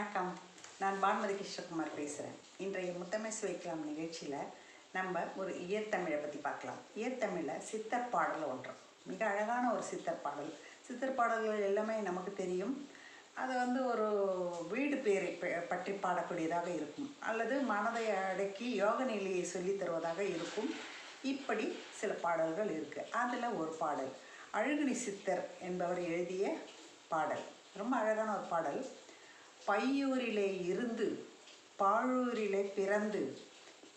வணக்கம். நான் பானுமதி கிருஷ்ணகுமார் பேசுகிறேன் இன்றைய முத்தமை சுவைக்கலாம் நிகழ்ச்சியில் நம்ம ஒரு இயற்தமிழை பற்றி பார்க்கலாம். இயற்தமிழில் சித்தர் பாடல் ஒன்று. மிக அழகான ஒரு சித்தர் பாடல். சித்தர் பாடல்கள் எல்லாமே நமக்கு தெரியும். அது வந்து ஒரு வீடு பேரை பற்றி பாடக்கூடியதாக இருக்கும். அல்லது மனதை அடக்கி யோக நிலையை சொல்லித் தருவதாக இருக்கும். இப்படி சில பாடல்கள் இருக்குது அதில் ஒரு பாடல். அழுகுனி சித்தர் என்பவர் எழுதிய பாடல். ரொம்ப அழகான ஒரு பாடல். பையூரிலே இருந்து பாழூரிலே பிறந்து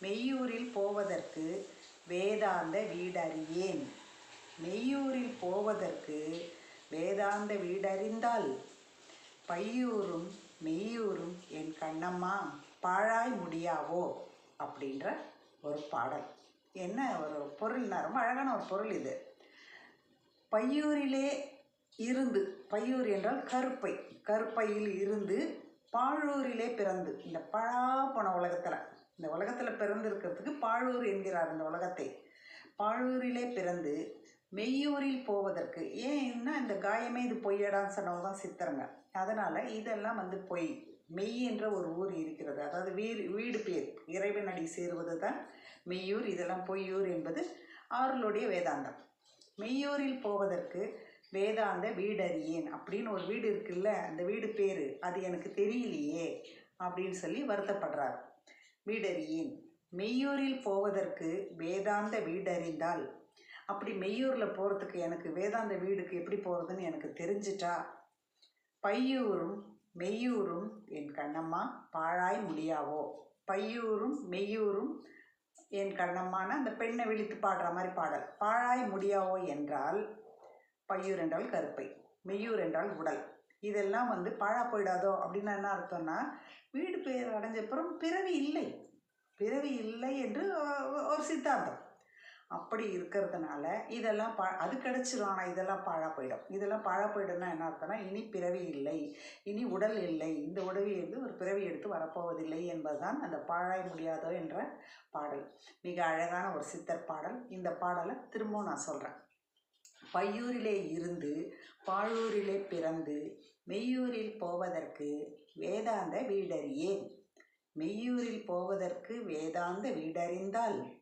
மெய்யூரில் போவதற்கு வேதாந்த வீடறியேன். மெய்யூரில் போவதற்கு வேதாந்த வீடறிந்தால் பையூரும் மெய்யூரும் என் கண்ணம்மா பாழாய் முடியாவோ? அப்படின்ற ஒரு பாடல். என்ன ஒரு பொருள்னா ரொம்ப அழகான ஒரு பொருள் இது. பையூரிலே இருந்து பையூர் என்றால் கருப்பை. கருப்பையில் இருந்து பாழூரிலே பிறந்து இந்த பழா போன உலகத்தில் இந்த உலகத்தில் பிறந்திருக்கிறதுக்கு பாழூர் என்கிறார் இந்த உலகத்தை. பாழூரிலே பிறந்து மெய்யூரில் போவதற்கு ஏன்னா இந்த காயமே இது பொய்யடான்னு சொன்னவங்க தான் சித்தருங்க. அதனால் இதெல்லாம் வந்து பொய் மெய் என்ற ஒரு ஊர் இருக்கிறது. அதாவது வீடு வீடு பேர் இறைவன் அடி சேருவது தான் மெய்யூர். இதெல்லாம் பொய்யூர் என்பது ஆறுகளுடைய வேதாந்தம். மெய்யூரில் போவதற்கு வேதாந்த வீடறியேன். அப்படின்னு ஒரு வீடு இருக்குல்ல அந்த வீடு பேர். அது எனக்கு தெரியலையே அப்படின்னு சொல்லி வருத்தப்படுறார். வீடறியேன். மெய்யூரில் போவதற்கு வேதாந்த வீடறிந்தால். அப்படி மெய்யூரில் போகிறதுக்கு எனக்கு வேதாந்த வீடுக்கு எப்படி போகிறதுன்னு எனக்கு தெரிஞ்சிட்டா? பையூரும் மெய்யூரும் என் கண்ணம்மா பாழாய் முடியாவோ? பையூரும் மெய்யூரும் என் கண்ணம்மான அந்த பெண்ணை விழித்து பாடுற மாதிரி பாடல். பாழாய் முடியாவோ என்றால் பையூர் என்றால் கருப்பை மெய்யூர் என்றால் உடல். இதெல்லாம் வந்து பாழா போயிடாதோ அப்படின்னு என்ன அர்த்தம்னா வீடு பேர் அடைஞ்சப்புறம் பிறவி இல்லை. பிறவி இல்லை என்று ஒரு சித்தாந்தம். அப்படி இருக்கிறதுனால இதெல்லாம் பா அது கிடச்சிரும் ஆனால் இதெல்லாம் பாழா போயிடும். இதெல்லாம் பாழா போயிடும்னா என்ன அர்த்தம்னா இனி பிறவி இல்லை இனி உடல் இல்லை. இந்த உடவியிலிருந்து வந்து ஒரு பிறவி எடுத்து வரப்போவதில்லை என்பதுதான் அந்த பாழாய் முடியாதோ என்ற பாடல். மிக அழகான ஒரு சித்தர் பாடல். இந்த பாடலை திரும்பவும் நான் சொல்கிறேன் பையூரிலே இருந்து பாழூரிலே பிறந்து மெய்யூரில் போவதற்கு வேதாந்த வீடறியேன். மெய்யூரில் போவதற்கு வேதாந்த வீடறிந்தால்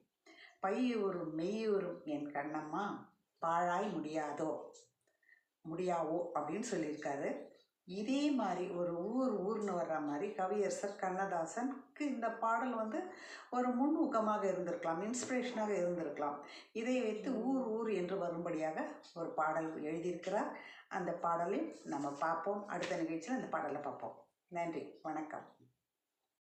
பையூரும் மெய்யூரும் என் கண்ணம்மா பாழாய் முடியாதோ? முடியாவோ? அப்படின்னு சொல்லியிருக்காரு. இதே மாதிரி ஒரு ஊர் ஊர்னு வர்ற மாதிரி கவியரசர் கண்ணதாசனுக்கு இந்த பாடல் வந்து ஒரு முன்னூக்கமாக இருந்திருக்கலாம் இன்ஸ்பிரேஷனாக இருந்திருக்கலாம். இதை வைத்து ஊர் ஊர் என்று வரும்படியாக ஒரு பாடல் எழுதியிருக்கிறார். அந்த பாடலை நம்ம பார்ப்போம். அடுத்த நிகழ்ச்சியில் அந்த பாடலை பார்ப்போம். நன்றி. வணக்கம்.